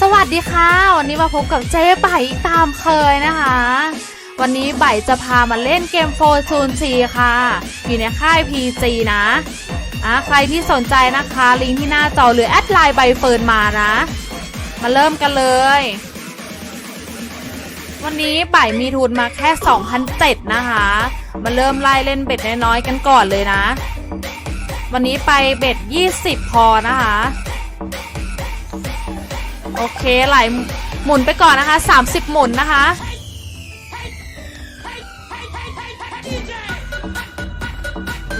สวัสดีค่ะ วันนี้มาพบกับเจ๊ไบอีกตามเคยนะคะ วันนี้ไบจะพามาเล่นเกมโฟร์ซูนซีค่ะ อยู่ในค่าย PG นะอะใครที่สนใจนะคะ ลิงก์ที่หน้าจอหรือแอดไลน์ใบเฟิร์นมานะ มาเริ่มกันเลย วันนี้ไบมีทุนมาแค่2,007นะคะ มาเริ่มไล่เล่นเบ็ดน้อยๆกันก่อนเลยนะ วันนี้ไปเบ็ด 20 พอนะคะ โอเคไหลหมุนไปก่อนนะคะ 30 หมุนนะคะ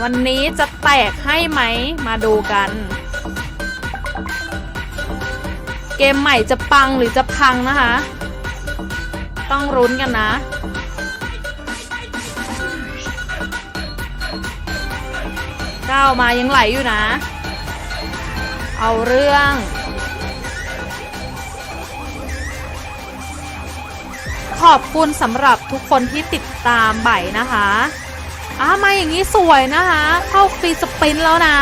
วันนี้จะแตกให้ไหมมาดูกัน เกมใหม่จะปังหรือจะพังนะคะ ต้องรุ้นกันนะก้าวมายังไหลอยู่นะ เอาเรื่อง อบคุณสำหรับทุกคนที่ติดตามใบนะคะอ่ามาอย่างนี้สวยนะคะ เข้าฟรีสปินแล้วนะ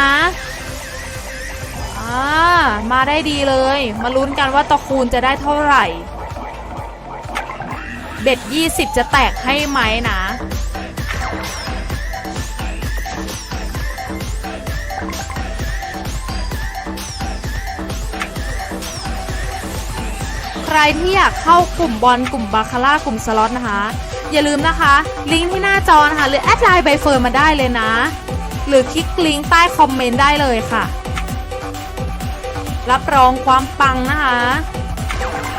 อ่ามาได้ดีเลย มาลุ้นกันว่าตะคูณจะได้เท่าไหร่ เบ็ด 20 จะแตกให้ไหมนะ รที่อยากเข้ากลุ่มบอลกลุ่มบาคาร่ากลุ่มสล็อตนะคะ อย่าลืมนะคะ ลิงก์ที่หน้าจอนะคะ หรือแอดไลน์ใบเฟิร์นมาได้เลยนะ หรือคลิกลิงก์ใต้คอมเมนต์ได้เลยค่ะ รับรองความปังนะคะ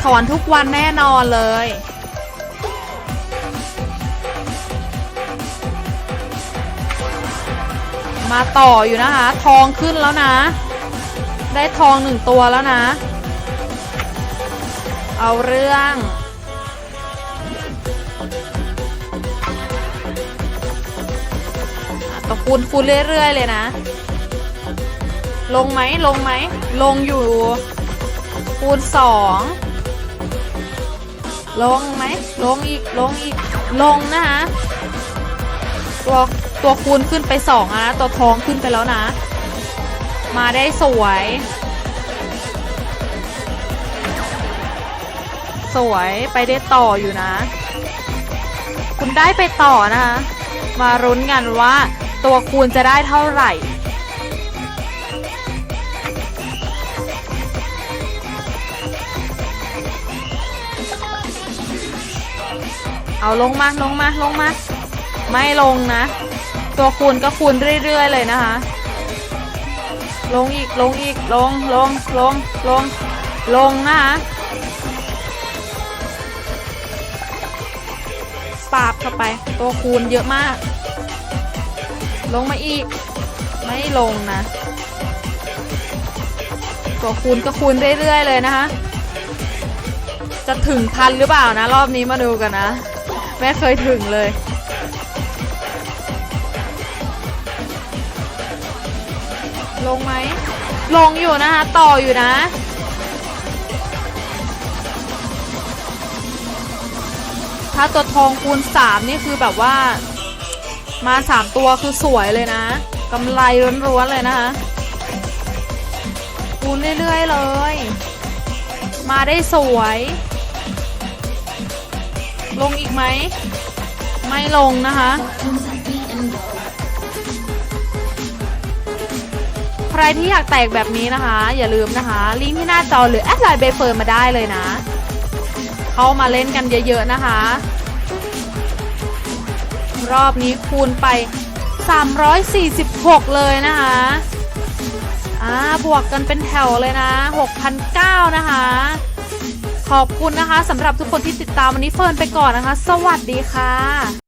ถอนทุกวันแน่นอนเลยมาต่ออยู่นะคะ ทองขึ้นแล้วนะ ได้ทองหนึ่งตัวแล้วนะ เอาเรื่องอะตะคูณคูณเรื่อย ๆ เลยนะ ลงไหมลงไหม ลงอยู่ คูณสองลงไหม ลงอีก ลงอีก ลงนะคะตัวตัวคูณขึ้นไปสองอะนะ ตัวทองขึ้นไปแล้วนะ มาได้สวย สวยไปได้ต่ออยู่นะ คุณได้ไปต่อนะคะ มารุ้นกันว่าตัวคูณจะได้เท่าไหร่ เอาลงมาลงมาลงมา ไม่ลงนะ ตัวคูณก็คูณเรื่อย ๆ เลยนะคะ ลงอีกลงอีกลงลงลงลงลงนะคะ ปาบเข้าไป ตัวคูณเยอะมาก ลงมาอีก ไม่ลงนะ ตัวคูณก็คูณเรื่อยๆเลยนะคะ จะถึงพันหรือเปล่านะ รอบนี้มาดูกันนะ ไม่เคยถึงเลยลงไหม ลงอยู่นะคะ ต่ออยู่นะ ถ้าตัวทองคูณ3นี่คือแบบว่า มา3ตัวคือสวยเลยนะกำไรล้วนๆเลยนะคะคูณเรื่อยๆเลย มาได้สวย ลงอีกไหม ไม่ลงนะคะ ใครที่อยากแตกแบบนี้นะคะ อย่าลืมนะคะ ลิงก์ที่หน้าจอหรือแอดไลน์เบเฟิร์มาได้เลยนะ เข้ามาเล่นกันเยอะ ๆ นะคะ รอบนี้คูณไป 346 เลยนะคะอ่าบวกกันเป็นแถวเลยนะ 6,009 นะคะ ขอบคุณนะคะสำหรับทุกคนที่ติดตามวันนี้เฟิร์นไปก่อนนะคะ สวัสดีค่ะ